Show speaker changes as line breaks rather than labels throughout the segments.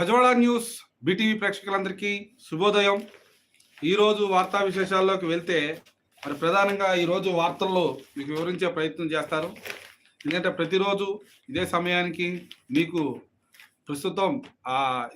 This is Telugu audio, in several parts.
గజవాడ న్యూస్ బీటీవీ ప్రేక్షకులందరికీ శుభోదయం. ఈరోజు వార్తా విశేషాల్లోకి వెళ్తే మరి ప్రధానంగా ఈరోజు వార్తల్లో మీకు వివరించే ప్రయత్నం చేస్తారు. ఎందుకంటే ప్రతిరోజు ఇదే సమయానికి మీకు ప్రస్తుతం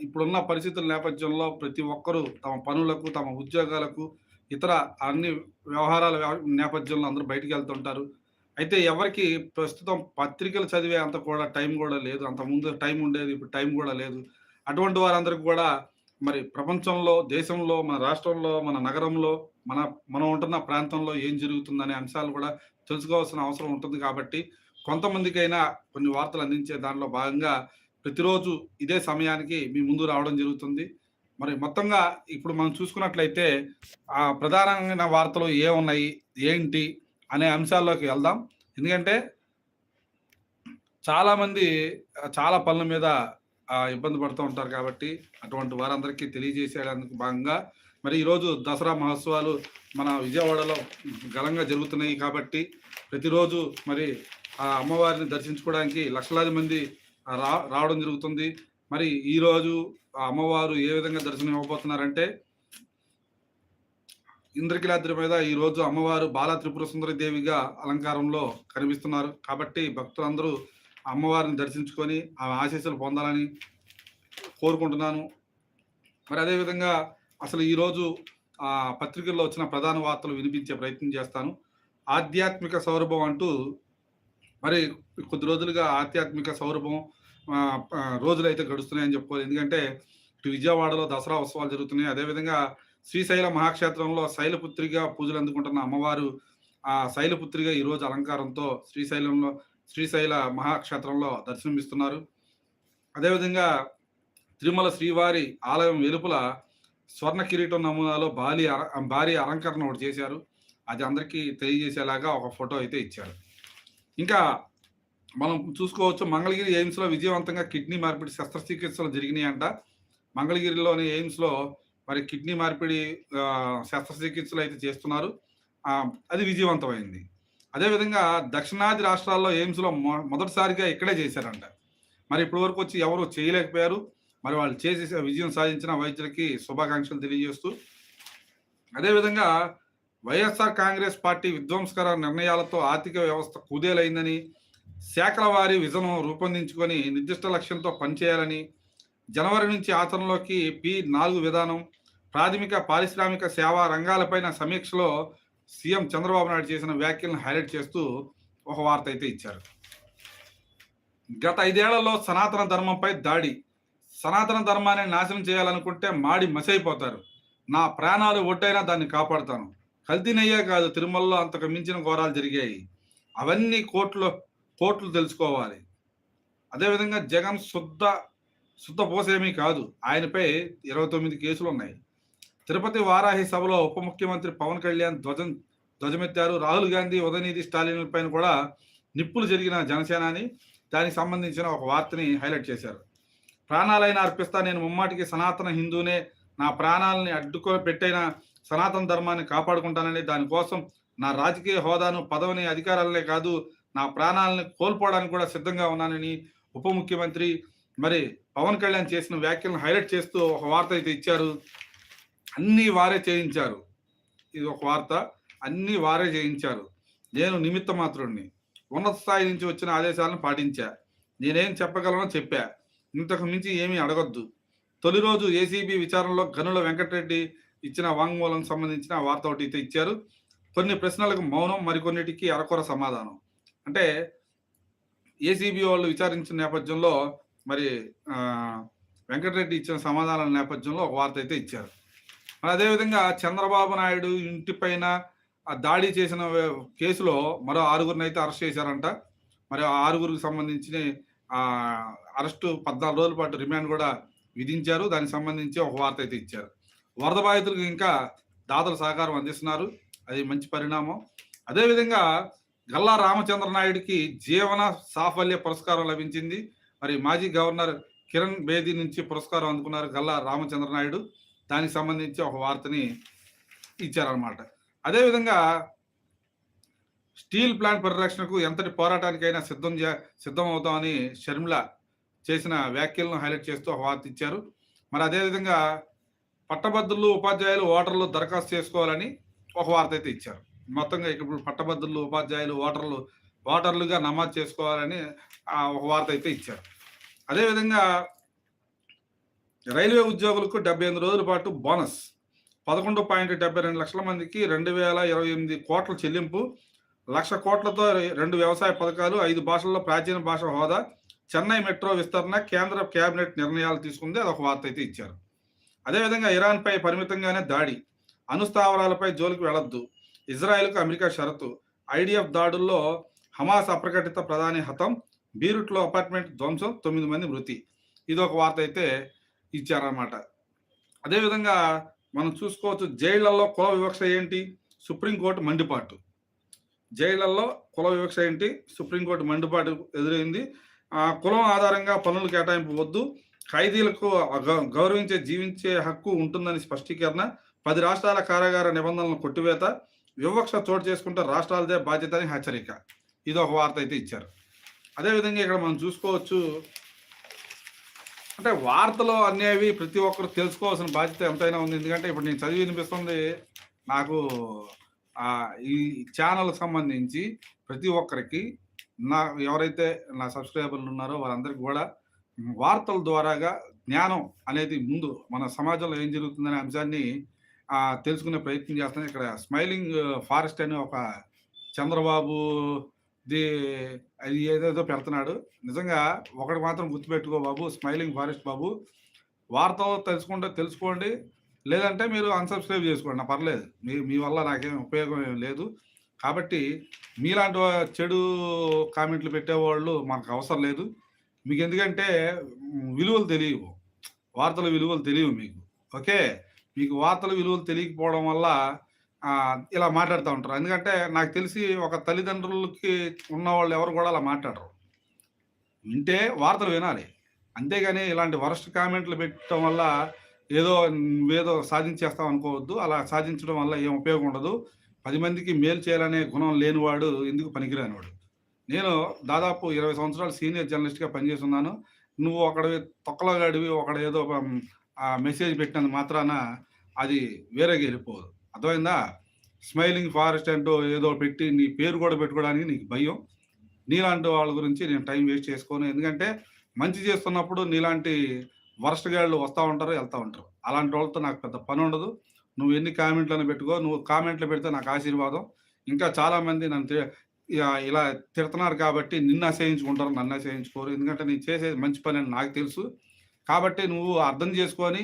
ఇప్పుడున్న పరిస్థితుల నేపథ్యంలో ప్రతి ఒక్కరూ తమ పనులకు తమ ఉద్యోగాలకు ఇతర అన్ని వ్యవహారాల వ్యవ- నేపథ్యంలో అందరూ బయటికి వెళ్తుంటారు అయితే ఎవరికి ప్రస్తుతం పత్రికలు చదివే అంత కూడా టైం కూడా లేదు. అంత ముందు టైం ఉండేది ఇప్పుడు టైం కూడా లేదు. అటువంటి వారందరికీ కూడా మరి ప్రపంచంలో దేశంలో మన రాష్ట్రంలో మన నగరంలో మన మనం ఉంటున్న ప్రాంతంలో ఏం జరుగుతుందనే అంశాలు కూడా తెలుసుకోవాల్సిన అవసరం ఉంటుంది కాబట్టి కొంతమందికైనా కొన్ని వార్తలు అందించే దానిలో భాగంగా ప్రతిరోజు ఇదే సమయానికి మీ ముందు రావడం జరుగుతుంది. మరి మొత్తంగా ఇప్పుడు మనం చూసుకున్నట్లయితే ఆ ప్రధానమైన వార్తలు ఏ ఉన్నాయి ఏంటి అనే అంశాల్లోకి వెళ్దాం. ఎందుకంటే చాలామంది చాలా పనుల మీద ఇబ్బంది పడుతూ ఉంటారు కాబట్టి అటువంటి వారందరికీ తెలియజేసేందుకు భాగంగా మరి ఈరోజు దసరా మహోత్సవాలు మన విజయవాడలో ఘనంగా జరుగుతున్నాయి కాబట్టి ప్రతిరోజు మరి ఆ అమ్మవారిని దర్శించుకోవడానికి లక్షలాది మంది రా రావడం జరుగుతుంది. మరి ఈరోజు ఆ అమ్మవారు ఏ విధంగా దర్శనం ఇవ్వబోతున్నారంటే ఇంద్రకిలాద్రి మీద ఈ రోజు అమ్మవారు బాల త్రిపుర సుందరి దేవిగా అలంకారంలో కనిపిస్తున్నారు. కాబట్టి భక్తులందరూ అమ్మవారిని దర్శించుకొని ఆ ఆశీస్సులు పొందాలని కోరుకుంటున్నాను. మరి అదేవిధంగా అసలు ఈరోజు ఆ పత్రికల్లో వచ్చిన ప్రధాన వార్తలు వినిపించే ప్రయత్నం చేస్తాను. ఆధ్యాత్మిక సౌరభం అంటూ మరి కొద్ది రోజులుగా ఆధ్యాత్మిక సౌరభం రోజులు అయితే గడుస్తున్నాయని చెప్పుకోవాలి. ఎందుకంటే ఇటు విజయవాడలో దసరా ఉత్సవాలు జరుగుతున్నాయి. అదేవిధంగా శ్రీశైల మహాక్షేత్రంలో శైలపుత్రిగా పూజలు అందుకుంటున్న అమ్మవారు ఆ శైలపుత్రిగా ఈరోజు అలంకారంతో శ్రీశైలంలో శ్రీశైల మహాక్షేత్రంలో దర్శనమిస్తున్నారు. అదేవిధంగా తిరుమల శ్రీవారి ఆలయం వెలుపల స్వర్ణ కిరీటం నమూనాలో భారీ అల భారీ అలంకరణ ఒకటి చేశారు. అది అందరికీ తెలియజేసేలాగా ఒక ఫోటో అయితే ఇచ్చారు. ఇంకా మనం చూసుకోవచ్చు మంగళగిరి ఎయిమ్స్లో విజయవంతంగా కిడ్నీ మార్పిడి శస్త్రచికిత్సలు జరిగినాయి అంట మంగళగిరిలోని ఎయిమ్స్లో మరి కిడ్నీ మార్పిడి శస్త్రచికిత్సలు అయితే చేస్తున్నారు. అది విజయవంతమైంది. అదేవిధంగా దక్షిణాది రాష్ట్రాల్లో ఎయిమ్స్లో మొ- మొదటిసారిగా ఇక్కడే చేశారంట. మరి ఇప్పటి వరకు వచ్చి ఎవరు చేయలేకపోయారు. మరి వాళ్ళు చేసి విజయం సాధించిన వైద్యులకి శుభాకాంక్షలు తెలియజేస్తూ. అదేవిధంగా వైఎస్ఆర్ కాంగ్రెస్ పార్టీ విధ్వంసకర నిర్ణయాలతో ఆర్థిక వ్యవస్థ కుదేలైందని శాఖల వారి విజనం రూపొందించుకొని నిర్దిష్ట లక్ష్యంతో పనిచేయాలని జనవరి నుంచి ఆచరణలోకి పి నాలుగు విధానం ప్రాథమిక పారిశ్రామిక సేవా రంగాలపైన సమీక్షలో సీఎం చంద్రబాబు నాయుడు చేసిన వ్యాఖ్యలను హైలైట్ చేస్తూ ఒక వార్త అయితే ఇచ్చారు. గత ఐదేళ్ళలో సనాతన ధర్మంపై దాడి సనాతన ధర్మాన్ని నాశనం చేయాలనుకుంటే మాడి మసైపోతారు. నా ప్రాణాలు ఒట్టైనా దాన్ని కాపాడుతాను. కల్తీనయ్యే కాదు తిరుమలలో అంతకు మించిన ఘోరాలు జరిగాయి. అవన్నీ కోర్టులో కోర్టులు తెలుసుకోవాలి. అదేవిధంగా జగన్ శుద్ధ శుద్ధ పోసేమీ కాదు. ఆయనపై ఇరవై తొమ్మిది కేసులు ఉన్నాయి తిరుపతి వారాహి సభలో ఉప ముఖ్యమంత్రి పవన్ కళ్యాణ్ ధ్వజం ధ్వజమెత్తారు. రాహుల్ గాంధీ ఉదయనిధి స్టాలిన్ పైన కూడా నిప్పులు జరిగిన జనసేనాని దానికి సంబంధించిన ఒక వార్తని హైలైట్ చేశారు. ప్రాణాలైన అర్పిస్తా నేను ముమ్మాటికి సనాతన హిందూనే నా ప్రాణాలని అడ్డుకో పెట్టైన సనాతన ధర్మాన్ని కాపాడుకుంటానని దానికోసం నా రాజకీయ హోదాను పదవిని అధికారాలనే కాదు నా ప్రాణాలను కోల్పోవడానికి కూడా సిద్ధంగా ఉన్నానని ఉప ముఖ్యమంత్రి మరి పవన్ కళ్యాణ్ చేసిన వ్యాఖ్యలను హైలైట్ చేస్తూ ఒక వార్త అయితే ఇచ్చారు. అన్నీ వారే చేయించారు. ఇది ఒక వార్త. అన్నీ వారే చేయించారు. నేను నిమిత్త మాత్రుడిని ఉన్నత స్థాయి నుంచి వచ్చిన ఆదేశాలను పాటించా. నేనేం చెప్పగలనో చెప్పా. ఇంతకు మించి ఏమీ అడగొద్దు. తొలి రోజు ఏసీబీ విచారణలో గనుల వెంకటరెడ్డి ఇచ్చిన వాంగ్మూలం సంబంధించిన వార్త ఒకటి అయితే ఇచ్చారు. కొన్ని ప్రశ్నలకు మౌనం మరికొన్నిటికి అరకొర సమాధానం. అంటే ఏసీబీ వాళ్ళు విచారించిన నేపథ్యంలో మరి వెంకటరెడ్డి ఇచ్చిన సమాధానాల నేపథ్యంలో ఒక వార్త అయితే ఇచ్చారు. అదేవిధంగా చంద్రబాబు నాయుడు ఇంటిపైన దాడి చేసిన కేసులో మరో ఆరుగురిని అయితే అరెస్ట్ చేశారంట. మరి ఆ ఆరుగురికి సంబంధించిన అరెస్టు పద్నాలుగు రోజుల పాటు రిమాండ్ కూడా విధించారు. దానికి సంబంధించి ఒక వార్త అయితే ఇచ్చారు. వరద బాధితులకు ఇంకా దాతల సహకారం అందిస్తున్నారు. అది మంచి పరిణామం. అదేవిధంగా గల్లా రామచంద్ర నాయుడికి జీవన సాఫల్య పురస్కారం లభించింది. మరి మాజీ గవర్నర్ కిరణ్ బేదీ నుంచి పురస్కారం అందుకున్నారు గల్లా రామచంద్ర నాయుడు. దానికి సంబంధించి ఒక వార్తని ఇచ్చారనమాట అదేవిధంగా స్టీల్ ప్లాంట్ పరిరక్షణకు ఎంతటి పోరాటానికైనా సిద్ధం చే సిద్ధం అవుతామని షర్మిల చేసిన వ్యాఖ్యలను హైలైట్ చేస్తూ ఒక వార్త ఇచ్చారు. మరి అదేవిధంగా పట్టభద్రులు ఉపాధ్యాయులు ఓటర్లు దరఖాస్తు చేసుకోవాలని ఒక వార్త అయితే ఇచ్చారు. మొత్తంగా ఇప్పుడు పట్టభద్రులు ఉపాధ్యాయులు ఓటర్లు ఓటర్లుగా నమాజ్ చేసుకోవాలని ఒక వార్త అయితే ఇచ్చారు. అదేవిధంగా రైల్వే ఉద్యోగులకు డెబ్బై ఎనిమిది రోజుల పాటు బోనస్. పదకొండు పాయింట్ డెబ్బై రెండు లక్షల మందికి రెండు వేల ఇరవై ఎనిమిది కోట్ల చెల్లింపు లక్ష కోట్లతో రెండు వ్యవసాయ పథకాలు ఐదు భాషల్లో ప్రాచీన భాష హోదా చెన్నై మెట్రో విస్తరణ కేంద్ర కేబినెట్ నిర్ణయాలు తీసుకుంది అదొక వార్త అయితే ఇచ్చారు. అదేవిధంగా ఇరాన్పై పరిమితంగానే దాడి. అనుస్థావరాలపై జోలికి వెళ్ళొద్దు ఇజ్రాయెల్కు అమెరికా షరతు. ఐడిఎఫ్ దాడుల్లో హమాస్ అప్రకటిత ప్రధాని హతం. బీరుట్లో అపార్ట్మెంట్ ధ్వంసం తొమ్మిది మంది మృతి. ఇది ఒక వార్త అయితే ఇచ్చారన్నమాట. అదేవిధంగా మనం చూసుకోవచ్చు జైళ్ళలో కుల వివక్ష ఏంటి? సుప్రీంకోర్టు మండిపాటు. జైళ్ళలో కుల వివక్ష ఏంటి? సుప్రీంకోర్టు మండిపాటు ఎదురైంది. ఆ కులం ఆధారంగా పనులు కేటాయింపు వద్దు ఖైదీలకు గౌరవించే జీవించే హక్కు ఉంటుందని స్పష్టీకరణ. పది రాష్ట్రాల కారాగార నిబంధనలను కొట్టివేత. వివక్ష చోటు చేసుకుంటే రాష్ట్రాలదే బాధ్యత అని హెచ్చరిక. ఇది ఒక వార్త అయితే ఇచ్చారు. అదేవిధంగా ఇక్కడ మనం చూసుకోవచ్చు అంటే వార్తలు అనేవి ప్రతి ఒక్కరు తెలుసుకోవాల్సిన బాధ్యత ఎంతైనా ఉంది. ఎందుకంటే ఇప్పుడు నేను చదివి వినిపిస్తుంది నాకు ఈ ఛానల్ సంబంధించి ప్రతి ఒక్కరికి నా ఎవరైతే నా సబ్స్క్రైబర్లు ఉన్నారో వాళ్ళందరికీ కూడా వార్తల ద్వారాగా జ్ఞానం అనేది ముందు మన సమాజంలో ఏం జరుగుతుందనే అంశాన్ని తెలుసుకునే ప్రయత్నం చేస్తాను ఇక్కడ స్మైలింగ్ ఫారెస్ట్ అనే ఒక చంద్రబాబు ది అది ఏదేదో పెడుతున్నాడు. నిజంగా ఒకటి మాత్రం గుర్తుపెట్టుకో బాబు స్మైలింగ్ ఫారెస్ట్ బాబు. వార్తలు తెలుసుకుంటే తెలుసుకోండి. లేదంటే మీరు అన్సబ్స్క్రైబ్ చేసుకోండి. నా పర్లేదు. మీ మీ వల్ల నాకేం ఉపయోగం ఏం లేదు. కాబట్టి మీలాంటి చెడు కామెంట్లు పెట్టేవాళ్ళు మనకు అవసరం లేదు. మీకు ఎందుకంటే విలువలు తెలియవు. వార్తల విలువలు తెలియవు మీకు. ఓకే? మీకు వార్తల విలువలు తెలియకపోవడం వల్ల ఇలా మాట్లాడుతూ ఉంటారు. ఎందుకంటే నాకు తెలిసి ఒక తల్లిదండ్రులకి ఉన్న వాళ్ళు ఎవరు కూడా అలా మాట్లాడరు. వింటే వార్తలు వినాలి. అంతేగాని ఇలాంటి వరస్ట్ కామెంట్లు పెట్టడం వల్ల ఏదో నువ్వేదో సాధించేస్తావు అనుకోవద్దు. అలా సాధించడం వల్ల ఏం ఉపయోగం ఉండదు. పది మందికి మేలు చేయాలనే గుణం లేనివాడు ఎందుకు పనికిరానివాడు? నేను దాదాపు ఇరవై సంవత్సరాలు సీనియర్ జర్నలిస్ట్గా పనిచేస్తున్నాను. నువ్వు ఒకడవి తొక్కలో గడివి ఒకడ ఏదో మెసేజ్ పెట్టినందు మాత్రాన అది వేరేగా వెళ్ళిపోదు. అర్థమైందా? స్మైలింగ్ ఫారెస్ట్ అంటూ ఏదో పెట్టి నీ పేరు కూడా పెట్టుకోవడానికి నీకు భయం. నీలాంటి వాళ్ళ గురించి నేను టైం వేస్ట్ చేసుకోను. ఎందుకంటే మంచి చేస్తున్నప్పుడు నీలాంటి వరస్ట్ గాళ్ళు వస్తూ ఉంటారు వెళ్తూ ఉంటారు. అలాంటి వాళ్ళతో నాకు పెద్ద పని ఉండదు. నువ్వు ఎన్ని కామెంట్లను పెట్టుకో నువ్వు కామెంట్లు పెడితే నాకు ఆశీర్వాదం. ఇంకా చాలామంది నన్ను ఇలా తిడుతున్నారు కాబట్టి నిన్ను అసహించుకుంటారు నన్ను అసహించుకోరు. ఎందుకంటే నేను చేసేది మంచి పని అని నాకు తెలుసు. కాబట్టి నువ్వు అర్థం చేసుకొని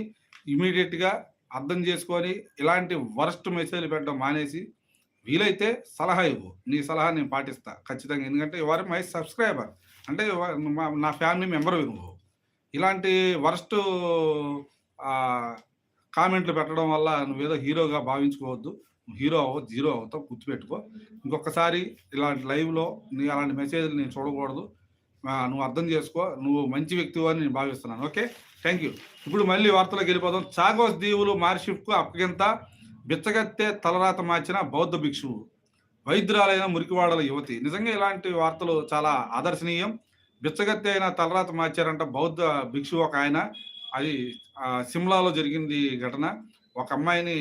ఇమీడియట్గా అర్థం చేసుకొని ఇలాంటి వరస్ట్ మెసేజ్లు పెట్టడం మానేసి వీలైతే సలహా ఇవ్వు. నీ సలహా నేను పాటిస్తా. ఖచ్చితంగా. ఎందుకంటే ఎవరు మై సబ్స్క్రైబర్. అంటే మా- నా ఫ్యామిలీ మెంబర్ నువ్వు ఇలాంటి వరస్ట్ కామెంట్లు పెట్టడం వల్ల నువ్వేదో హీరోగా భావించుకోవద్దు. నువ్వు హీరో అవ్వ జీరో అవుతావు గుర్తుపెట్టుకో. ఇంకొకసారి ఇలాంటి లైవ్లో నీ అలాంటి మెసేజ్లు నేను చూడకూడదు. నువ్వు అర్థం చేసుకో. నువ్వు మంచి వ్యక్తివని నేను భావిస్తున్నాను. ఓకే? థ్యాంక్ యూ ఇప్పుడు మళ్ళీ వార్తలోకి వెళ్ళిపోదాం. చాగోస్ దీవులు మార్షిప్కు అప్పగింత బిచ్చగత్తె తలరాత మార్చిన బౌద్ధ భిక్షువు వైద్యురాలైన మురికివాడల యువతి. నిజంగా ఇలాంటి వార్తలు చాలా ఆదర్శనీయం. బిచ్చగత్తె అయిన తలరాత మార్చారంట బౌద్ధ భిక్షువు ఒక ఆయన. అది సిమ్లాలో జరిగింది ఘటన. ఒక అమ్మాయిని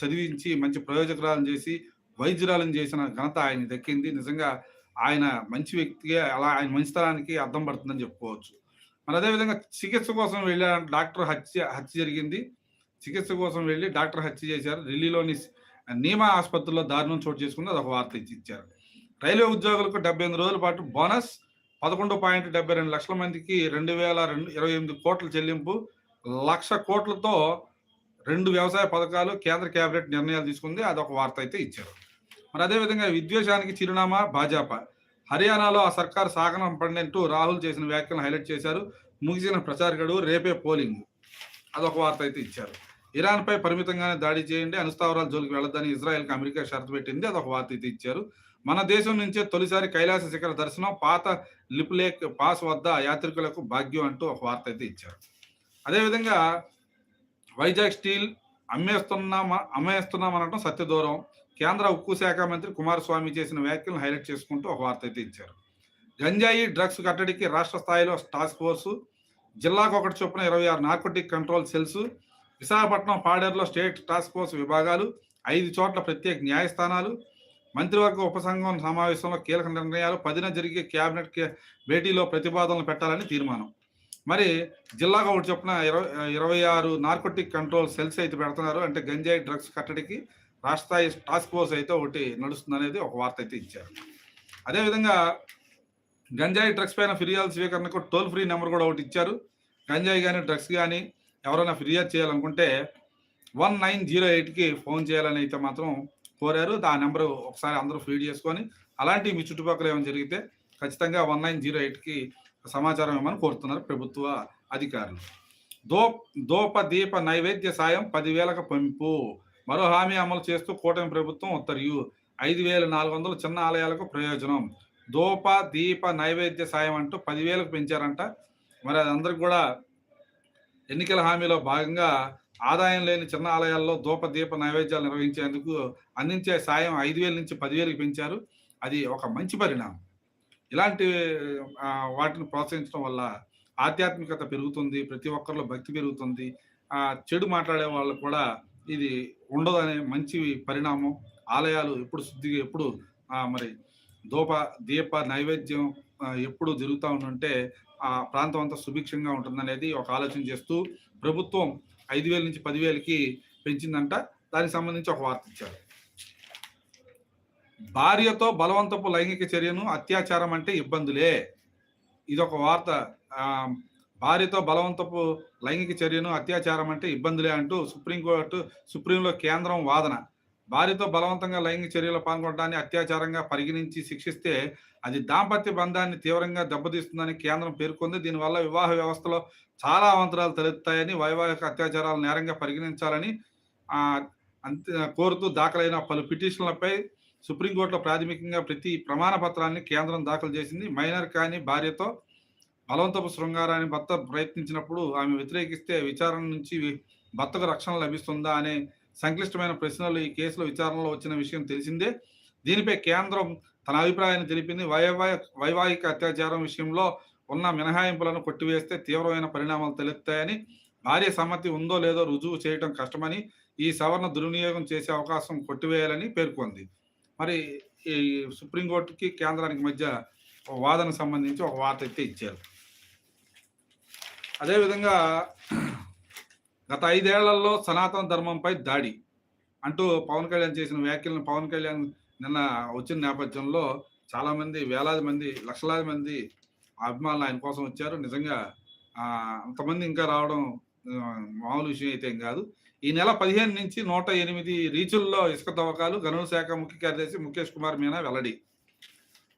చదివించి మంచి ప్రయోజకురాలను చేసి వైద్యురాలను చేసిన ఘనత ఆయన దక్కింది. నిజంగా ఆయన మంచి వ్యక్తిగా అలా ఆయన మంచితనానికి అర్థం పడుతుందని చెప్పుకోవచ్చు. మరి అదేవిధంగా చికిత్స కోసం వెళ్ళారు డాక్టర్ హత్య హత్య జరిగింది. చికిత్స కోసం వెళ్ళి డాక్టర్ హత్య చేశారు. ఢిల్లీలోని నీమా ఆసుపత్రిలో దారుణం చోటు చేసుకుంది అదొక వార్త ఇచ్చి ఇచ్చారు. రైల్వే ఉద్యోగులకు డెబ్బై ఎనిమిది రోజుల పాటు బోనస్. పదకొండు పాయింట్ డెబ్బై రెండు లక్షల మందికి రెండు వేల రెండు ఇరవై ఎనిమిది కోట్ల చెల్లింపు. లక్ష కోట్లతో రెండు వ్యవసాయ పథకాలు కేంద్ర కేబినెట్ నిర్ణయాలు తీసుకుంది. అదొక వార్త అయితే ఇచ్చారు. మరి అదేవిధంగా విద్వేషానికి చిరునామా భాజపా. హర్యానాలో ఆ సర్కారు సాగనం పడినట్టు రాహుల్ చేసిన వ్యాఖ్యలను హైలైట్ చేశారు. ముగిసిన ప్రచార గడువు రేపే పోలింగ్. అదొక వార్త అయితే ఇచ్చారు. ఇరాన్పై పరిమితంగానే దాడి చేయండి అనుస్థావరాల జోలికి వెళ్ళొద్దని ఇజ్రాయెల్కి అమెరికా షరతు పెట్టింది అదొక వార్త అయితే ఇచ్చారు. మన దేశం నుంచే తొలిసారి కైలాస శిఖర దర్శనం పాత లిప్లేక్ పాస్ వద్ద యాత్రికులకు భాగ్యం అంటూ ఒక వార్త అయితే ఇచ్చారు. అదేవిధంగా వైజాగ్ స్టీల్ అమ్మేస్తున్నామా అమ్మేస్తున్నామనటం సత్యదూరం. కేంద్ర ఉక్కు శాఖ మంత్రి కుమారస్వామి చేసిన వ్యాఖ్యలను హైలైట్ చేసుకుంటూ ఒక వార్త అయితే ఇచ్చారు. గంజాయి డ్రగ్స్ కట్టడికి రాష్ట్ర స్థాయిలో టాస్క్ ఫోర్సు జిల్లాకు ఒకటి చొప్పున ఇరవై ఆరు నార్కోటిక్ కంట్రోల్ సెల్స్ విశాఖపట్నం పాడేరులో స్టేట్ టాస్క్ ఫోర్స్ విభాగాలు ఐదు చోట్ల ప్రత్యేక న్యాయస్థానాలు మంత్రివర్గ ఉపసంఘం సమావేశంలో కీలక నిర్ణయాలు పదిన జరిగే కేబినెట్ భేటీలో ప్రతిపాదనలు పెట్టాలని తీర్మానం. మరి జిల్లాకు ఒకటి చొప్పున ఇరవై ఇరవై ఆరు నార్కోటిక్ కంట్రోల్ సెల్స్ అయితే పెడుతున్నారు. అంటే గంజాయి డ్రగ్స్ కట్టడికి రాష్ట్రస్థాయి టాస్క్ ఫోర్స్ అయితే ఒకటి నడుస్తుంది అనేది ఒక వార్త అయితే ఇచ్చారు. అదేవిధంగా గంజాయి డ్రగ్స్ పైన ఫిర్యాదు స్వీకరణకు టోల్ ఫ్రీ నెంబర్ కూడా ఒకటి ఇచ్చారు. గంజాయి కానీ డ్రగ్స్ కానీ ఎవరైనా ఫిర్యాదు చేయాలనుకుంటే వన్ నైన్ జీరో ఎయిట్కి ఫోన్ చేయాలని అయితే మాత్రం కోరారు. ఆ నెంబర్ ఒకసారి అందరూ ఫీడ్ చేసుకొని అలాంటి మీ చుట్టుపక్కల ఏమైనా జరిగితే ఖచ్చితంగా వన్ నైన్ జీరో ఎయిట్కి సమాచారం ఇవ్వమని కోరుతున్నారు ప్రభుత్వ అధికారులు. దో దోప దీప నైవేద్య సాయం పదివేలకు పంపు. మరో హామీ అమలు చేస్తూ కూటమి ప్రభుత్వం ఉత్తర్యు. ఐదు వేల నాలుగు వందలు చిన్న ఆలయాలకు ప్రయోజనం. దోప దీప నైవేద్య సాయం అంటూ పదివేలకు పెంచారంట. మరి అది అందరికి కూడా ఎన్నికల హామీలో భాగంగా ఆదాయం లేని చిన్న ఆలయాల్లో దూప దీప నైవేద్యాలు నిర్వహించేందుకు అందించే సాయం ఐదు వేల నుంచి పదివేలకు పెంచారు. అది ఒక మంచి పరిణామం. ఇలాంటి వాటిని ప్రోత్సహించడం వల్ల ఆధ్యాత్మికత పెరుగుతుంది ప్రతి ఒక్కరిలో భక్తి పెరుగుతుంది. చెడు మాట్లాడే వాళ్ళకు కూడా ఇది ఉండదనే మంచి పరిణామం. ఆలయాలు ఎప్పుడు శుద్ధిగా ఎప్పుడు మరి దూప దీప నైవేద్యం ఎప్పుడు జరుగుతూ ఉంటుంటే ఆ ప్రాంతం అంతా సుభిక్షంగా ఉంటుందనేది ఒక ఆలోచన చేస్తూ ప్రభుత్వం ఐదు వేల నుంచి పదివేలకి పెంచిందంట. దానికి సంబంధించి ఒక వార్త ఇచ్చారు. భార్యతో బలవంతపు లైంగిక చర్యను అత్యాచారం అంటే ఇబ్బందులే. ఇది ఒక వార్త భార్యతో బలవంతపు లైంగిక చర్యను అత్యాచారం అంటే ఇబ్బందులే అంటూ సుప్రీంకోర్టు సుప్రీంలో కేంద్రం వాదన. భార్యతో బలవంతంగా లైంగిక చర్యలో పాల్గొనడాన్ని అత్యాచారంగా పరిగణించి శిక్షిస్తే అది దాంపత్య బంధాన్ని తీవ్రంగా దెబ్బతీస్తుందని కేంద్రం పేర్కొంది. దీనివల్ల వివాహ వ్యవస్థలో చాలా అవంతరాలు తలెత్తాయని వైవాహిక అత్యాచారాలు నేరంగా పరిగణించాలని అంతే కోరుతూ దాఖలైన పలు పిటిషన్లపై సుప్రీంకోర్టులో ప్రాథమికంగా ప్రతి ప్రమాణ పత్రాన్ని కేంద్రం దాఖలు చేసింది. మైనర్ కానీ భార్యతో బలవంతపు శృంగారాన్ని భర్త ప్రయత్నించినప్పుడు ఆమె వ్యతిరేకిస్తే విచారణ నుంచి భర్తకు రక్షణ లభిస్తుందా అనే సంక్లిష్టమైన ప్రశ్నలు ఈ కేసులో విచారణలో వచ్చిన విషయం తెలిసిందే. దీనిపై కేంద్రం తన అభిప్రాయాన్ని తెలిపింది. వైవాహిక వైవాహిక అత్యాచారం విషయంలో ఉన్న మినహాయింపులను కొట్టివేస్తే తీవ్రమైన పరిణామాలు తలెత్తాయని భార్య సమ్మతి ఉందో లేదో రుజువు చేయడం కష్టమని ఈ సవరణ దుర్వినియోగం చేసే అవకాశం కొట్టివేయాలని పేర్కొంది. మరి ఈ సుప్రీంకోర్టుకి కేంద్రానికి మధ్య ఒక వాదన సంబంధించి ఒక వార్త అయితే ఇచ్చారు. అదేవిధంగా గత ఐదేళ్ళలో సనాతన ధర్మంపై దాడి అంటూ పవన్ కళ్యాణ్ చేసిన వ్యాఖ్యలను పవన్ కళ్యాణ్ నిన్న వచ్చిన నేపథ్యంలో చాలామంది వేలాది మంది లక్షలాది మంది అభిమానులు ఆయన కోసం వచ్చారు. నిజంగా అంతమంది ఇంకా రావడం మామూలు విషయం అయితే ఏం కాదు. ఈ నెల పదిహేను నుంచి నూట ఎనిమిది రీచుల్లో ఇసుక తవ్వకాలు గనుల శాఖ ముఖ్య కార్యదర్శి ముఖేష్ కుమార్ మీనా వెల్లడి.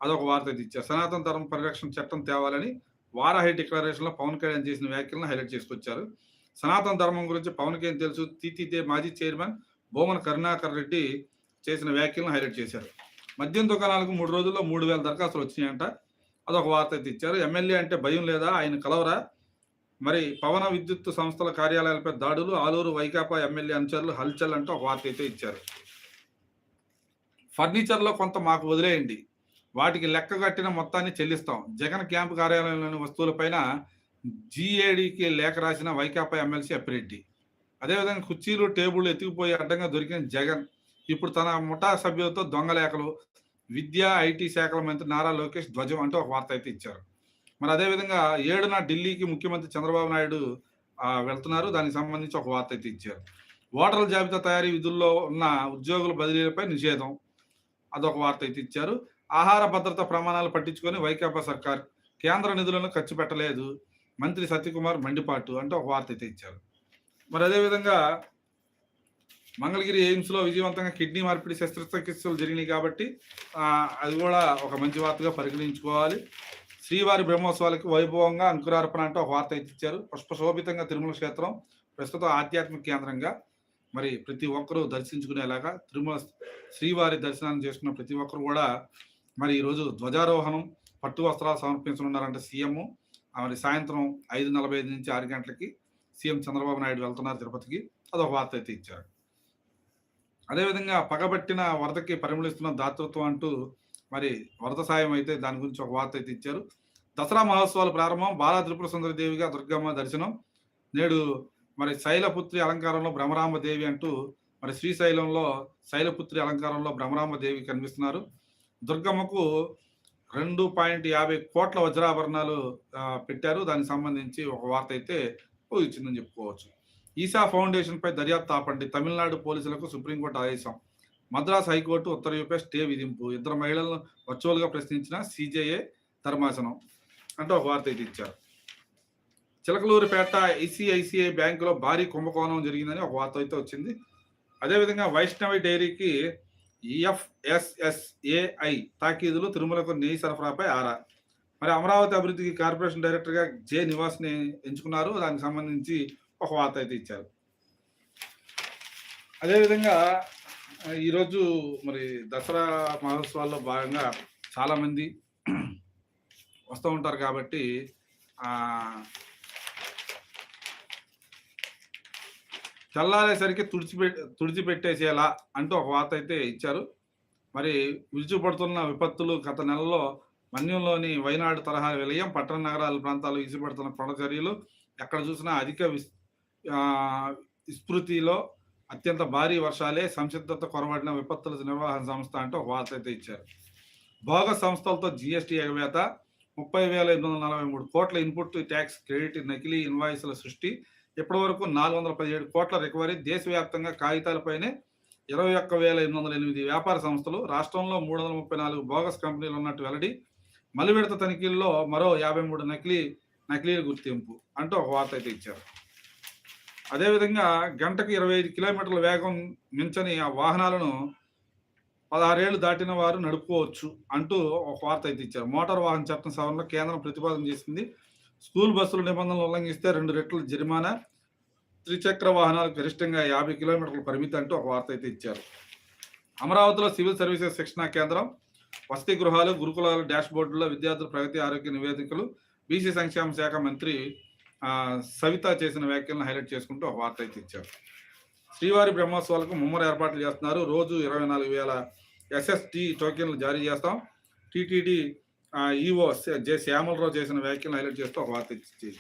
అదొక వార్త ఇచ్చారు. సనాతన ధర్మ పరిరక్షణ చట్టం తేవాలని వారాహి డిక్లరేషన్లో పవన్ కళ్యాణ్ చేసిన వ్యాఖ్యలను హైలైట్ చేసుకొచ్చారు. సనాతన ధర్మం గురించి పవన్ కళ్యాణ్ తెలుసు. తీతితే మాజీ చైర్మన్ బోమన కరుణాకర్ రెడ్డి చేసిన వ్యాఖ్యలను హైలైట్ చేశారు. మద్యం దుకాణాలకు మూడు రోజుల్లో మూడు వేల దరఖాస్తులు వచ్చినాయంట. అదొక వార్త అయితే ఇచ్చారు. ఎమ్మెల్యే అంటే భయం లేదా? ఆయన కలవరా? మరి పవన విద్యుత్ సంస్థల కార్యాలయాలపై దాడులు ఆలూరు వైకాపా ఎమ్మెల్యే అనుచరులు హల్చల్ అంటూ ఒక వార్త అయితే ఇచ్చారు. ఫర్నిచర్లో కొంత మాకు వదిలేయండి. వాటికి లెక్క కట్టిన మొత్తాన్ని చెల్లిస్తాం. జగన్ క్యాంపు కార్యాలయంలోని వస్తువులపైన జీఏడీకి లేఖ రాసిన వైకాపా ఎమ్మెల్సీ అప్పిరెడ్డి. అదేవిధంగా కుర్చీలు టేబుల్ ఎత్తుకుపోయి అడ్డంగా దొరికిన జగన్. ఇప్పుడు తన ముఠా సభ్యులతో దొంగ లేఖలు విద్యా ఐటీ శాఖల మంత్రి నారా లోకేష్ ధ్వజం అంటూ ఒక వార్త అయితే ఇచ్చారు. మరి అదేవిధంగా ఏడున ఢిల్లీకి ముఖ్యమంత్రి చంద్రబాబు నాయుడు వెళ్తున్నారు. దానికి సంబంధించి ఒక వార్త అయితే ఇచ్చారు. ఓటర్ల జాబితా తయారీ విధుల్లో ఉన్న ఉద్యోగుల బదిలీలపై నిషేధం. అదొక వార్త అయితే ఇచ్చారు. ఆహార భద్రత ప్రమాణాలు పట్టించుకొని వైకాపా సర్కార్ కేంద్ర నిధులను ఖర్చు పెట్టలేదు. మంత్రి సత్యకుమార్ మండిపాటు అంటూ ఒక వార్త అయితే ఇచ్చారు. మరి అదేవిధంగా మంగళగిరి ఎయిమ్స్లో విజయవంతంగా కిడ్నీ మార్పిడి శస్త్రచికిత్సలు జరిగినాయి కాబట్టి అది కూడా ఒక మంచి వార్తగా పరిగణించుకోవాలి. శ్రీవారి బ్రహ్మోత్సవాలకి వైభవంగా అంకురార్పణ అంటూ ఒక వార్త అయితే ఇచ్చారు. పుష్పశోభితంగా తిరుమల క్షేత్రం ప్రస్తుతం ఆధ్యాత్మిక కేంద్రంగా మరి ప్రతి ఒక్కరూ దర్శించుకునేలాగా తిరుమల శ్రీవారి దర్శనాన్ని చేసుకున్న ప్రతి ఒక్కరు కూడా మరి ఈరోజు ధ్వజారోహణం పట్టు వస్త్రాలు సమర్పించనున్నారంటే సీఎం. మరి సాయంత్రం ఐదు నలభై ఐదు నుంచి ఆరు గంటలకి సీఎం చంద్రబాబు నాయుడు వెళ్తున్నారు తిరుపతికి. అదొక వార్త అయితే ఇచ్చారు. అదేవిధంగా పగబట్టిన వరదకి పరిమళిస్తున్న దాతృత్వం అంటూ మరి వరద సాయం అయితే దాని గురించి ఒక వార్త అయితే ఇచ్చారు. దసరా మహోత్సవాల ప్రారంభం బాలా త్రిపుర సుందరి దేవిగా దుర్గమ్మ దర్శనం. నేడు మరి శైలపుత్రి అలంకారంలో భ్రమరాంబ దేవి అంటూ మరి శ్రీశైలంలో శైలపుత్రి అలంకారంలో భ్రమరాంబ దేవి కనిపిస్తున్నారు. దుర్గమ్మకు రెండు పాయింట్ యాభై కోట్ల వజ్రాభరణాలు పెట్టారు. దానికి సంబంధించి ఒక వార్త అయితే ఇచ్చిందని చెప్పుకోవచ్చు. ఈసా ఫౌండేషన్పై దర్యాప్తు ఆపండి. తమిళనాడు పోలీసులకు సుప్రీంకోర్టు ఆదేశం. మద్రాస్ హైకోర్టు ఉత్తర్వుపై స్టే విధింపు. ఇద్దరు మహిళలను వర్చువల్గా ప్రశ్నించిన సిజేఏ ధర్మాసనం అంటూ ఒక వార్త అయితే ఇచ్చారు. చిలకలూరుపేట ఐసిఐసిఐ బ్యాంకులో భారీ కుంభకోణం జరిగిందని ఒక వార్త అయితే వచ్చింది. అదేవిధంగా వైష్ణవి డైరీకి ఈఎఫ్ఎస్ఎస్ఏఐ తాకీదులు తిరుమలకు నెయ్యి సరఫరాపై ఆరా. మరి అమరావతి అభివృద్ధికి కార్పొరేషన్ డైరెక్టర్గా జే నివాస్ని ఎంచుకున్నారు. దానికి సంబంధించి ఒక వార్త అయితే ఇచ్చారు. అదేవిధంగా ఈరోజు మరి దసరా మహోత్సవాల్లో భాగంగా చాలామంది వస్తూ ఉంటారు కాబట్టి తెల్లారేసరికి తుడిచిపె తుడిచిపెట్టేసేలా అంటూ ఒక వార్త అయితే ఇచ్చారు. మరి విరుచుపడుతున్న విపత్తులు గత నెలలో మన్యంలోని వైనాడు తరహా విలయం పట్టణ నగరాల ప్రాంతాలు విసిపెడుతున్న కొండ చర్యలు ఎక్కడ చూసినా అధిక విస్ విస్మృతిలో అత్యంత భారీ వర్షాలే సంసిద్ధత కొరబడిన విపత్తుల నిర్వహణ సంస్థ అంటూ ఒక వార్త అయితే ఇచ్చారు. భోగ సంస్థలతో జిఎస్టీ ఎగవేత ముప్పై వేల ఎనిమిది వందల నలభై మూడు కోట్ల ఇన్పుట్ ట్యాక్స్ క్రెడిట్ నకిలీ ఇన్వాయిస్ల సృష్టి ఇప్పటి వరకు నాలుగు వందల పదిహేడు కోట్ల రికవరీ దేశవ్యాప్తంగా కాగితాలపైనే ఇరవై ఒక్క వేల ఎనిమిది వందల ఎనిమిది వ్యాపార సంస్థలు రాష్ట్రంలో మూడు వందల ముప్పై నాలుగు బోగస్ కంపెనీలు ఉన్నట్టు వెల్లడి మలివిడత తనిఖీల్లో మరో యాభై మూడు నకిలీ నకిలీల గుర్తింపు అంటూ ఒక వార్త అయితే ఇచ్చారు. అదేవిధంగా గంటకు ఇరవై ఐదు కిలోమీటర్ల వేగం మించని ఆ వాహనాలను పదహారేళ్ళు దాటిన వారు నడుపుకోవచ్చు అంటూ ఒక వార్త అయితే ఇచ్చారు. మోటార్ వాహన చట్టం సవరణలో కేంద్రం ప్రతిపాదన చేసింది స్కూల్ బస్సుల నిబంధనలు ఉల్లంఘిస్తే రెండు రెట్లు జరిమానా త్రిచక్ర వాహనాలకు గరిష్టంగా యాభై కిలోమీటర్ల పరిమితి అంటూ ఒక వార్త అయితే ఇచ్చారు. అమరావతిలో సివిల్ సర్వీసెస్ శిక్షణా కేంద్రం వసతి గృహాలు గురుకులాలు డాష్ బోర్డుల్లో విద్యార్థుల ప్రగతి ఆరోగ్య నివేదికలు బీసీ సంక్షేమ శాఖ మంత్రి సవిత చేసిన వ్యాఖ్యలను హైలైట్ చేసుకుంటూ ఒక వార్త అయితే ఇచ్చారు. శ్రీవారి బ్రహ్మోత్సవాలకు ముమ్మర ఏర్పాట్లు చేస్తున్నారు. రోజు ఇరవై నాలుగు వేల ఎస్ఎస్టి టోకెన్లు జారీ చేస్తాం. టీటీడీ ఈఓ జె శ్యామలరావు చేసిన వ్యాఖ్యలను హైలైట్ చేస్తూ ఒక వార్త ఇచ్చి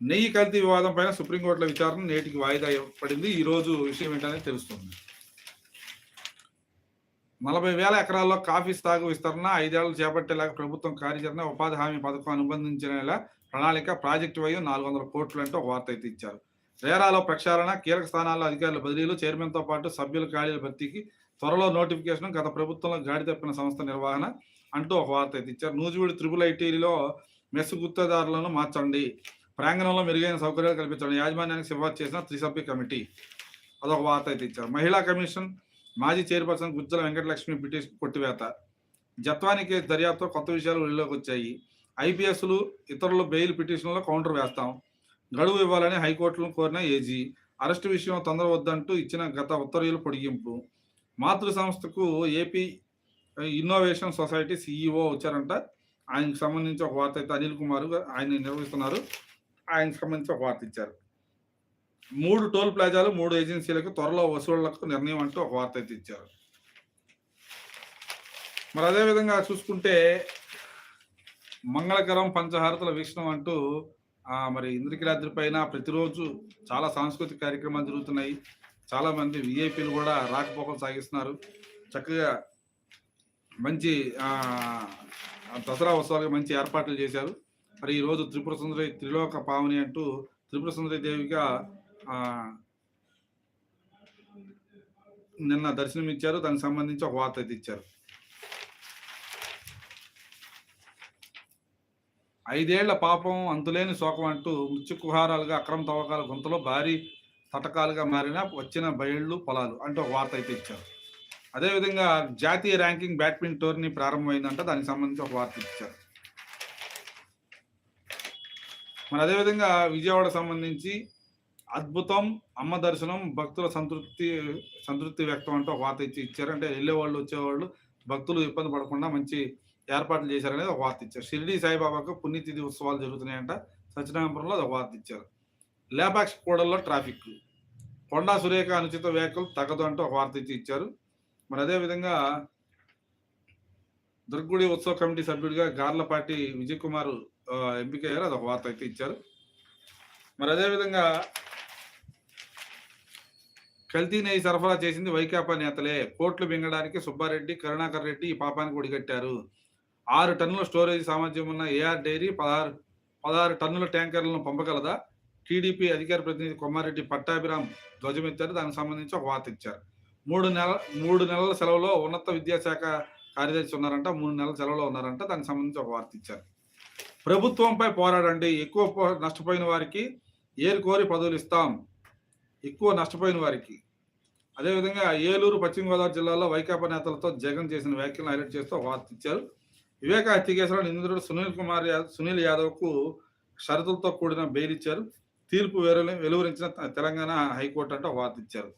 నెయ్యి కల్తీ వివాదం పైన సుప్రీంకోర్టులో విచారణ నేటికి వాయిదా పడింది ఈ రోజు విషయం ఏంటనేది తెలుస్తుంది. నలభై వేల ఎకరాల్లో కాఫీ సాగు విస్తరణ ఐదేళ్ళు చేపట్టేలాగా ప్రభుత్వం కార్యాచరణ ఉపాధి హామీ పథకం అనుబంధించిన ప్రణాళిక ప్రాజెక్టు వ్యయం నాలుగు వందల కోట్లు అంటూ ఒక వార్త అయితే ఇచ్చారు. రేరాలో ప్రక్షాళన కీలక స్థానాల్లో అధికారుల బదిలీలు చైర్మన్తో పాటు సభ్యుల ఖాళీల భర్తీకి త్వరలో నోటిఫికేషన్ గత ప్రభుత్వంలో గాడి తప్పిన సంస్థ నిర్వహణ అంటూ ఒక వార్త అయితే ఇచ్చారు. నూజివీడు త్రిపుల్ ఐటీలో మెస్సు గుత్తదారులను మార్చండి. ప్రాంగణంలో మెరుగైన సౌకర్యాలు కల్పించండి. యాజమాన్యానికి సిఫార్సు చేసిన త్రిసభ్య కమిటీ. అదొక వార్త అయితే ఇచ్చారు. మహిళా కమిషన్ మాజీ చైర్పర్సన్ గుజ్జల వెంకటలక్ష్మి పిటిషన్ కొట్టివేత. జత్వాని కేసు దర్యాప్తు కొత్త విషయాలు వెలుగులోకి వచ్చాయి. ఐపీఎస్లు ఇతరులు బెయిల్ పిటిషన్లో కౌంటర్ వేస్తాం. గడువు ఇవ్వాలని హైకోర్టును కోరిన ఏజీ. అరెస్టు విషయం తొందర వద్దంటూ ఇచ్చిన గత ఉత్తర్వులు పొడిగింపు. మాతృ సంస్థకు ఏపీ ఇన్నోవేషన్ సొసైటీ సిఇఓ వచ్చారంట. ఆయనకు సంబంధించి ఒక వార్త అయితే అనిల్ కుమార్ గారు ఆయన నిర్వహిస్తున్నారు. ఆయనకు సంబంధించి ఒక వార్త ఇచ్చారు. మూడు టోల్ ప్లాజాలు మూడు ఏజెన్సీలకు త్వరలో వసూళ్ళకు నిర్ణయం అంటూ ఒక వార్త అయితే ఇచ్చారు. మరి అదేవిధంగా చూసుకుంటే మంగళకరం పంచహారతుల వీక్షణం అంటూ మరి ఇంద్రకిలాద్రి పైన ప్రతిరోజు చాలా సాంస్కృతిక కార్యక్రమాలు జరుగుతున్నాయి. చాలామంది విఐపీలు కూడా రాకపోకలు సాగిస్తున్నారు. చక్కగా మంచి దసరా ఉత్సవాలకు మంచి ఏర్పాట్లు చేశారు. మరి ఈరోజు త్రిపుర సుందరి త్రిలోక పావని అంటూ త్రిపుర సుందరి దేవిగా నిన్న దర్శనం ఇచ్చారు దానికి సంబంధించి ఒక వార్త అయితే ఇచ్చారు. ఐదేళ్ళ పాపం అంతులేని శోకం అంటూ మృత్యు కుహారాలుగా అక్రమ తవ్వకాల గుంతలో భారీ తటకాలుగా మారిన వచ్చిన బయళ్ళు పొలాలు అంటూ ఒక వార్త అయితే ఇచ్చారు. అదేవిధంగా జాతీయ ర్యాంకింగ్ బ్యాడ్మింటన్ టోర్నీ ప్రారంభమైందంట. దానికి సంబంధించి ఒక వార్త ఇచ్చారు. మరి అదేవిధంగా విజయవాడ సంబంధించి అద్భుతం అమ్మ దర్శనం భక్తుల సంతృప్తి సంతృప్తి వ్యక్తం అంటూ ఒక వార్త ఇచ్చి ఇచ్చారు. అంటే వెళ్ళేవాళ్ళు వచ్చేవాళ్ళు భక్తులు ఇబ్బంది పడకుండా మంచి ఏర్పాట్లు చేశారనేది ఒక వార్త ఇచ్చారు. షిరిడి సాయిబాబాకు పుణ్యతిథి ఉత్సవాలు జరుగుతున్నాయంట. సత్యనారాయణపురంలో అది ఒక వార్త ఇచ్చారు. లేబాక్స్ కూడల్లో ట్రాఫిక్ కొండా సురేఖ అనుచిత వ్యాఖ్యలు తగదు అంటూ ఒక వార్త ఇచ్చి ఇచ్చారు. మరి అదేవిధంగా దుర్గుడి ఉత్సవ కమిటీ సభ్యుడిగా గార్లపాటి విజయ్ కుమార్ ఎంపికయ్యారు అదొక వార్త అయితే ఇచ్చారు. మరి అదేవిధంగా కల్తీ నెయ్యి సరఫరా చేసింది వైకాపా నేతలే. కోట్లు మింగడానికి సుబ్బారెడ్డి కరుణాకర్ రెడ్డి ఈ పాపానికి ఒడిగట్టారు. ఆరు టన్నుల స్టోరేజ్ సామర్థ్యం ఉన్న ఏఆర్ డైరీ పదహారు పదహారు టన్నుల ట్యాంకర్లను పంపగలదా? టీడీపీ అధికార ప్రతినిధి కొమ్మారెడ్డి పట్టాభిరామ్ ధ్వజమెత్తారు. దానికి సంబంధించి ఒక వార్త ఇచ్చారు. మూడు నెల మూడు నెలల సెలవులో ఉన్నత విద్యాశాఖ కార్యదర్శి ఉన్నారంట మూడు నెలల సెలవులో ఉన్నారంట దానికి సంబంధించి ఒక వార్త ఇచ్చారు. ప్రభుత్వంపై పోరాడండి ఎక్కువ నష్టపోయిన వారికి ఏరు కోరి పదవులు ఇస్తాం ఎక్కువ నష్టపోయిన వారికి. అదేవిధంగా ఏలూరు పశ్చిమ గోదావరి జిల్లాలో వైకాపా నేతలతో జగన్ చేసిన వ్యాఖ్యలను హైలైట్ చేస్తూ వార్త ఇచ్చారు. వివేక హత్య కేసులో నిందితుడు సునీల్ కుమార్ సునీల్ యాదవ్కు షరతులతో కూడిన బెయిల్ ఇచ్చారు. తీర్పు వెలువరించిన తెలంగాణ హైకోర్టు అంటే వార్త ఇచ్చారు.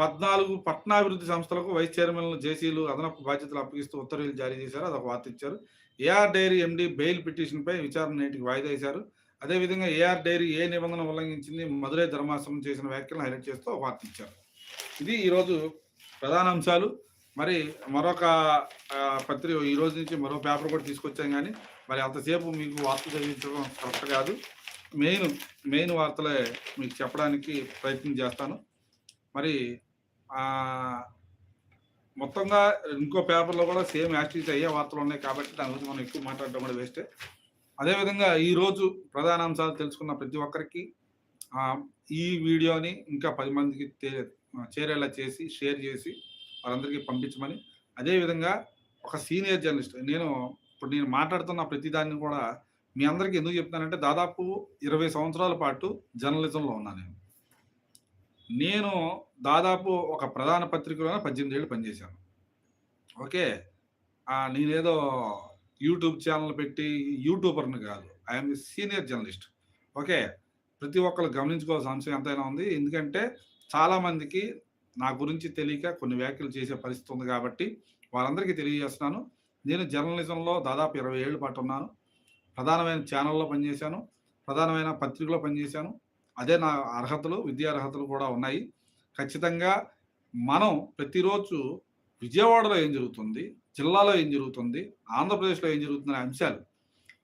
పద్నాలుగు పట్టణాభివృద్ధి సంస్థలకు వైస్ చైర్మన్లు జేసీలు అదనపు బాధ్యతలు అప్పగిస్తూ ఉత్తర్వులు జారీ చేశారు. అదొక వార్త ఇచ్చారు. ఏఆర్ డైరీ ఎండి బెయిల్ పిటిషన్పై విచారణ నేటికి వాయిదా వేశారు. అదేవిధంగా ఏఆర్ డైరీ ఏ నిబంధన ఉల్లంఘించింది మధురై ధర్మాసనం చేసిన వ్యాఖ్యలను హైలైట్ చేస్తూ ఒక వార్త ఇచ్చారు. ఇది ఈరోజు ప్రధాన అంశాలు. మరి మరొక పత్రిక ఈ రోజు నుంచి మరో పేపర్ కూడా తీసుకొచ్చాం కానీ మరి అంతసేపు మీకు వార్త చదివించడం కరెక్ట్ కాదు. మెయిన్ మెయిన్ వార్తలే మీకు చెప్పడానికి ప్రయత్నం చేస్తాను. మరి మొత్తంగా ఇంకో పేపర్లో కూడా సేమ్ యాక్టివిటీస్ అయ్యే వార్తలు ఉన్నాయి కాబట్టి దాని గురించి మనం ఎక్కువ మాట్లాడడం కూడా వేస్టే. అదేవిధంగా ఈరోజు ప్రధాన అంశాలు తెలుసుకున్న ప్రతి ఒక్కరికి ఈ వీడియోని ఇంకా పది మందికి చేరేలా చేసి షేర్ చేసి వారందరికీ పంపించమని. అదేవిధంగా ఒక సీనియర్ జర్నలిస్ట్ నేను ఇప్పుడు నేను మాట్లాడుతున్న ప్రతిదాన్ని కూడా మీ అందరికీ ఎందుకు చెప్తున్నానంటే దాదాపు ఇరవై సంవత్సరాల పాటు జర్నలిజంలో ఉన్నాను నేను. నేను దాదాపు ఒక ప్రధాన పత్రికలోనే పద్దెనిమిది ఏళ్ళు పనిచేశాను. ఓకే? నేనేదో యూట్యూబ్ ఛానల్ పెట్టి యూట్యూబర్ని కాదు. I'm senior journalist. ఓకే? ప్రతి ఒక్కరు గమనించుకోవాల్సిన అంశం ఎంతైనా ఉంది. ఎందుకంటే చాలామందికి నా గురించి తెలియక కొన్ని వ్యాఖ్యలు చేసే పరిస్థితి ఉంది కాబట్టి వారందరికీ తెలియజేస్తున్నాను. నేను జర్నలిజంలో దాదాపు ఇరవై ఏళ్ళు పాటు ఉన్నాను. ప్రధానమైన ఛానల్లో పనిచేశాను. ప్రధానమైన పత్రికలో పనిచేశాను. అదే నా అర్హతలు విద్యా అర్హతలు కూడా ఉన్నాయి. ఖచ్చితంగా మనం ప్రతిరోజు విజయవాడలో ఏం జరుగుతుంది జిల్లాలో ఏం జరుగుతుంది ఆంధ్రప్రదేశ్లో ఏం జరుగుతుంది అనే అంశాలు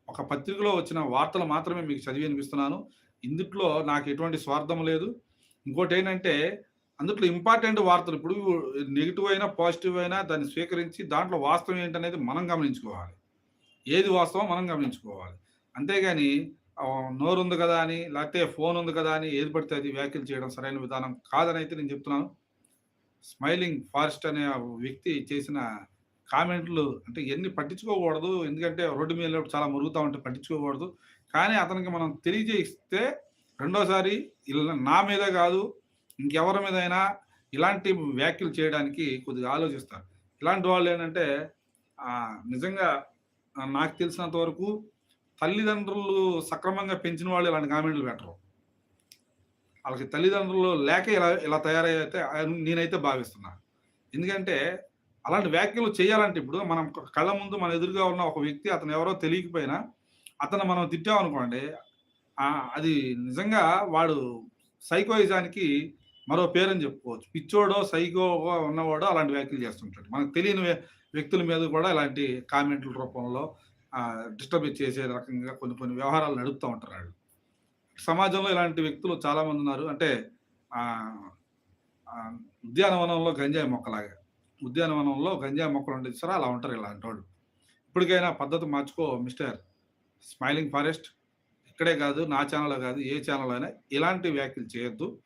ఒక పత్రికలో వచ్చిన వార్తలు మాత్రమే మీకు చదివి అనిపిస్తున్నాను ఇందుట్లో నాకు ఎటువంటి స్వార్థం లేదు. ఇంకోటి ఏంటంటే అందుట్లో ఇంపార్టెంట్ వార్తలు ఇప్పుడు నెగిటివ్ అయినా పాజిటివ్ అయినా దాన్ని స్వీకరించి దాంట్లో వాస్తవం ఏంటనేది మనం గమనించుకోవాలి. ఏది వాస్తవం మనం గమనించుకోవాలి. అంతేగాని నోరు ఉంది కదా అని లేకపోతే ఫోన్ ఉంది కదా అని ఏది పడితే అది వ్యాఖ్యలు చేయడం సరైన విధానం కాదని అయితే నేను చెప్తున్నాను. స్మైలింగ్ ఫారెస్ట్ అనే వ్యక్తి చేసిన కామెంట్లు అంటే ఎన్ని పట్టించుకోకూడదు ఎందుకంటే రోడ్డు మీద చాలా మురుగుతూ ఉంటే పట్టించుకోకూడదు. కానీ అతనికి మనం తెలియజేస్తే రెండోసారి ఇలా నా మీద కాదు ఇంకెవరి మీద అయినా ఇలాంటి వ్యాఖ్యలు చేయడానికి కొద్దిగా ఆలోచిస్తారు. ఇలాంటి వాళ్ళు ఏంటంటే నిజంగా నాకు తెలిసినంత వరకు తల్లిదండ్రులు సక్రమంగా పెంచిన వాళ్ళు ఇలాంటి కామెంట్లు పెట్టరు. వాళ్ళకి తల్లిదండ్రులు లేక ఇలా ఇలా తయారైతే నేనైతే భావిస్తున్నా. ఎందుకంటే అలాంటి వ్యాఖ్యలు చేయాలంటే ఇప్పుడు మనం కళ్ళ ముందు మన ఎదురుగా ఉన్న ఒక వ్యక్తి అతను ఎవరో తెలియకపోయినా అతను మనం తిట్టామనుకోండి అది నిజంగా వాడు సైకోయిజానికి మరో పేరని చెప్పుకోవచ్చు. పిచ్చోడో సైకో ఉన్నవాడో అలాంటి వ్యాఖ్యలు చేస్తుంటాడు. మనకు తెలియని వ్యక్తుల మీద కూడా ఇలాంటి కామెంట్ల రూపంలో డిస్టర్బ్ చేసే రకంగా కొన్ని కొన్ని వ్యవహారాలు నడుపుతూ ఉంటారు వాళ్ళు. సమాజంలో ఇలాంటి వ్యక్తులు చాలామంది ఉన్నారు. అంటే ఉద్యానవనంలో గంజాయి మొక్కలాగా. ఉద్యానవనంలో గంజాయి మొక్కలు ఉంటే సరే అలా ఉంటారు ఇలాంటి వాళ్ళు ఇప్పటికైనా పద్ధతి మార్చుకో మిస్టర్ స్మైలింగ్ ఫారెస్ట్. ఇక్కడే కాదు నా ఛానల్లో కాదు ఏ ఛానల్ అయినా ఇలాంటి వ్యాఖ్యలు చేయొద్దు.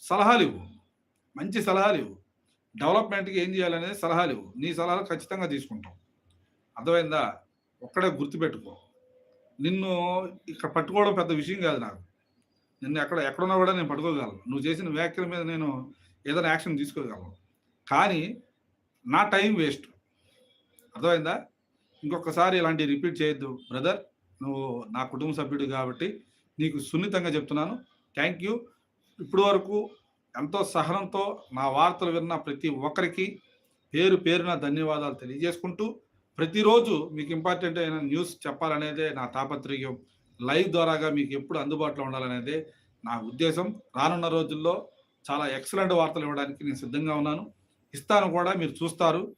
సలహాలు ఇవ్వు. మంచి సలహాలు ఇవ్వు. డెవలప్మెంట్కి ఏం చేయాలనేది సలహాలు ఇవ్వు. నీ సలహాలు ఖచ్చితంగా తీసుకుంటాం. అర్థమైందా? ఒక్కడే గుర్తుపెట్టుకో. నిన్ను ఇక్కడ పట్టుకోవడం పెద్ద విషయం కాదు నాకు. నిన్ను ఎక్కడ ఎక్కడున్నా కూడా నేను పట్టుకోగలను. నువ్వు చేసిన వ్యాఖ్యల మీద నేను ఏదైనా యాక్షన్ తీసుకోగలను. కానీ నా టైం వేస్ట్. అర్థమైందా? ఇంకొకసారి ఇలాంటి రిపీట్ చేయొద్దు. బ్రదర్ నువ్వు నా కుటుంబ సభ్యుడు కాబట్టి నీకు సున్నితంగా చెప్తున్నాను. Thank you. ఇప్పటి వరకు ఎంతో సహనంతో నా వార్తలు విన్న ప్రతి ఒక్కరికి పేరు పేరున ధన్యవాదాలు తెలియజేసుకుంటూ ప్రతిరోజు మీకు ఇంపార్టెంట్ అయిన న్యూస్ చెప్పాలనేదే నా తాపత్రయం. లైవ్ ద్వారాగా మీకు ఎప్పుడు అందుబాటులో ఉండాలనేదే నా ఉద్దేశం. రానున్న రోజుల్లో చాలా ఎక్సలెంట్ వార్తలు ఇవ్వడానికి నేను సిద్ధంగా ఉన్నాను. ఇస్తాను కూడా మీరు చూస్తారు.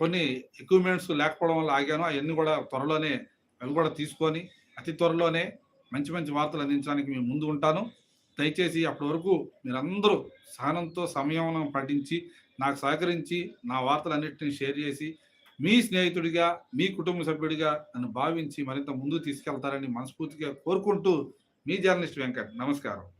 కొన్ని ఎక్విప్మెంట్స్ లేకపోవడం వల్ల ఆగాను. అవన్నీ కూడా త్వరలోనే అవి కూడా తీసుకొని అతి త్వరలోనే మంచి మంచి వార్తలు అందించడానికి మేము ముందు ఉంటాను. దయచేసి అప్పటి వరకు మీరందరూ సహనంతో సమయం పాటించి నాకు సహకరించి నా వార్తలన్నింటినీ షేర్ చేసి మీ స్నేహితుడిగా మీ కుటుంబ సభ్యుడిగా నన్ను భావించి మరింత ముందుకు తీసుకెళ్తారని మనస్ఫూర్తిగా కోరుకుంటూ మీ జర్నలిస్ట్ వెంకట్. నమస్కారం.